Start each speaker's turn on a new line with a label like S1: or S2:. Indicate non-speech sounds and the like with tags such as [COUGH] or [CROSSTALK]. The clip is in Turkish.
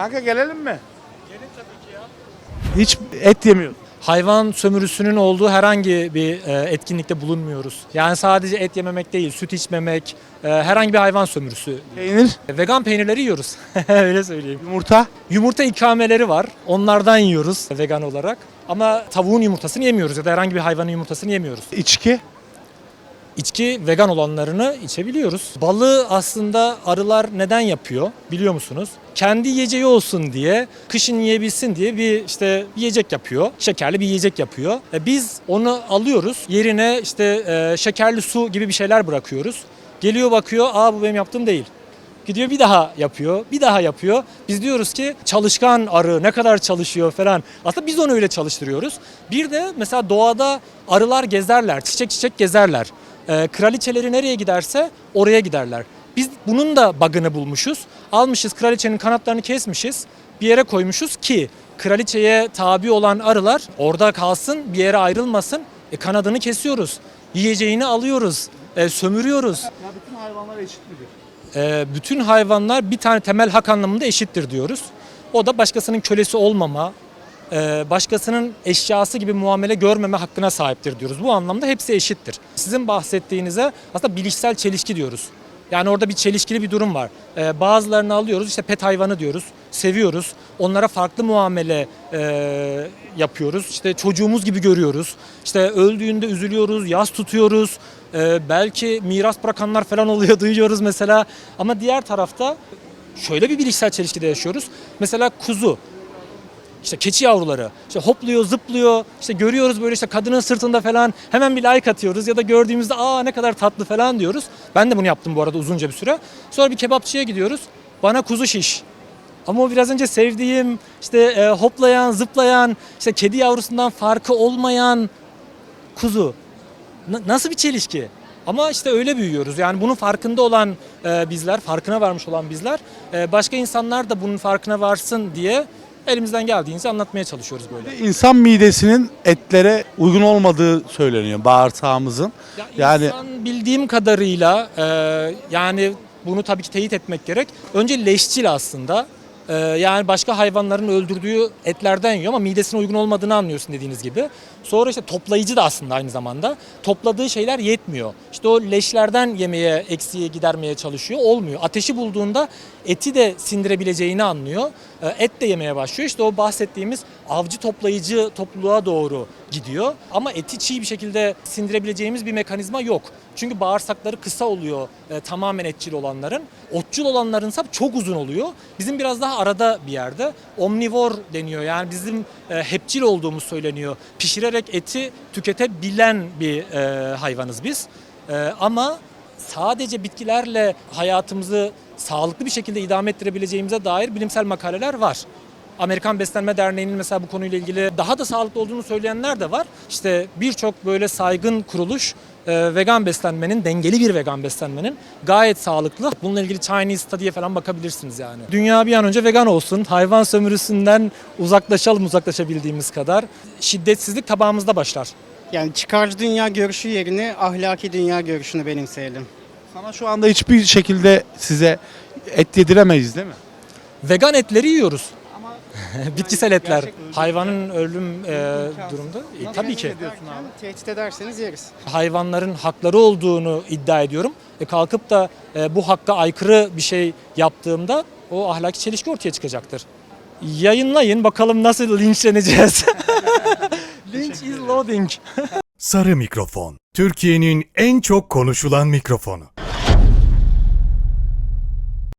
S1: Kanka gelelim mi? Gelin tabii ki ya. Hiç et yemiyoruz.
S2: hayvan sömürüsünün olduğu herhangi bir e, etkinlikte bulunmuyoruz. Yani sadece et yememek değil, süt içmemek, e, herhangi bir hayvan sömürüsü.
S1: Peynir,
S2: E, Vegan peynirleri yiyoruz. [LAUGHS] Öyle söyleyeyim.
S1: yumurta.
S2: Yumurta ikameleri var. Onlardan yiyoruz vegan olarak. Ama tavuğun yumurtasını yemiyoruz ya da herhangi bir hayvanın yumurtasını yemiyoruz.
S1: içki.
S2: İçki vegan olanlarını içebiliyoruz. Balığı aslında arılar neden yapıyor biliyor musunuz? Kendi yiyeceği olsun diye, kışın yiyebilsin diye bir işte yiyecek yapıyor. Şekerli bir yiyecek yapıyor. E biz onu alıyoruz. Yerine işte e, şekerli su gibi bir şeyler bırakıyoruz. Geliyor bakıyor, aa bu benim yaptığım değil. Gidiyor bir daha yapıyor, bir daha yapıyor. Biz diyoruz ki çalışkan arı ne kadar çalışıyor falan. Aslında biz onu öyle çalıştırıyoruz. Bir de mesela doğada arılar gezerler, çiçek çiçek gezerler. Ee, kraliçeleri nereye giderse oraya giderler. Biz bunun da bug'ını bulmuşuz. Almışız kraliçenin kanatlarını kesmişiz. Bir yere koymuşuz ki kraliçeye tabi olan arılar orada kalsın, bir yere ayrılmasın. E, kanadını kesiyoruz. Yiyeceğini alıyoruz. e, sömürüyoruz.
S1: Ya bütün hayvanlar eşit midir?
S2: Ee, bütün hayvanlar bir tane temel hak anlamında eşittir diyoruz. O da başkasının kölesi olmama, e, başkasının eşyası gibi muamele görmeme hakkına sahiptir diyoruz. Bu anlamda hepsi eşittir. Sizin bahsettiğinize aslında bilişsel çelişki diyoruz. Yani orada bir çelişkili bir durum var. Ee, bazılarını alıyoruz işte pet hayvanı diyoruz, seviyoruz. Onlara farklı muamele e, yapıyoruz. İşte çocuğumuz gibi görüyoruz. İşte öldüğünde üzülüyoruz, yas tutuyoruz. Ee, belki miras bırakanlar falan oluyor [LAUGHS] duyuyoruz mesela. Ama diğer tarafta şöyle bir bilişsel çelişkide yaşıyoruz. Mesela kuzu. İşte keçi yavruları işte hopluyor zıplıyor işte görüyoruz böyle işte kadının sırtında falan hemen bir like atıyoruz ya da gördüğümüzde aa ne kadar tatlı falan diyoruz. Ben de bunu yaptım bu arada uzunca bir süre. Sonra bir kebapçıya gidiyoruz bana kuzu şiş. Ama o biraz önce sevdiğim işte e, hoplayan zıplayan işte kedi yavrusundan farkı olmayan kuzu. Na- nasıl bir çelişki? Ama işte öyle büyüyoruz. Yani bunun farkında olan e, bizler, farkına varmış olan bizler, e, başka insanlar da bunun farkına varsın diye elimizden geldiğince anlatmaya çalışıyoruz böyle.
S1: İnsan midesinin etlere uygun olmadığı söyleniyor bağırsağımızın.
S2: Ya
S1: Yani-
S2: insan bildiğim kadarıyla e, yani bunu tabii ki teyit etmek gerek. Önce leşçil aslında. E, yani başka hayvanların öldürdüğü etlerden yiyor ama midesine uygun olmadığını anlıyorsun dediğiniz gibi. Sonra işte toplayıcı da aslında aynı zamanda. Topladığı şeyler yetmiyor. İşte o leşlerden yemeye, eksiğe gidermeye çalışıyor. Olmuyor. Ateşi bulduğunda eti de sindirebileceğini anlıyor. E, et de yemeye başlıyor. İşte o bahsettiğimiz avcı toplayıcı topluluğa doğru gidiyor. Ama eti çiğ bir şekilde sindirebileceğimiz bir mekanizma yok. Çünkü bağırsakları kısa oluyor e, tamamen etçil olanların. Otçul olanlarınsa çok uzun oluyor. Bizim biraz daha arada bir yerde. Omnivor deniyor. Yani bizim e, hepçil olduğumuz söyleniyor. Pişirerek eti tüketebilen bir e, hayvanız biz. E, ama sadece bitkilerle hayatımızı sağlıklı bir şekilde idame ettirebileceğimize dair bilimsel makaleler var. Amerikan Beslenme Derneği'nin mesela bu konuyla ilgili daha da sağlıklı olduğunu söyleyenler de var. İşte birçok böyle saygın kuruluş e, vegan beslenmenin, dengeli bir vegan beslenmenin gayet sağlıklı. Bununla ilgili Chinese Study'ye falan bakabilirsiniz yani. Dünya bir an önce vegan olsun. Hayvan sömürüsünden uzaklaşalım uzaklaşabildiğimiz kadar. Şiddetsizlik tabağımızda başlar.
S3: Yani çıkarcı dünya görüşü yerine ahlaki dünya görüşünü benimseyelim.
S1: Sana şu anda hiçbir şekilde size et yediremeyiz değil mi?
S2: Vegan etleri yiyoruz. [LAUGHS] Bitkisel etler. Hayvanın ölüm e, durumda. E, tabii ki.
S3: Tehdit ederseniz yeriz.
S2: hayvanların hakları olduğunu iddia ediyorum. E kalkıp da e, bu hakka aykırı bir şey yaptığımda o ahlaki çelişki ortaya çıkacaktır. Yayınlayın bakalım nasıl linçleneceğiz. [LAUGHS] Lynch is loading.
S4: Sarı mikrofon. Türkiye'nin en çok konuşulan mikrofonu.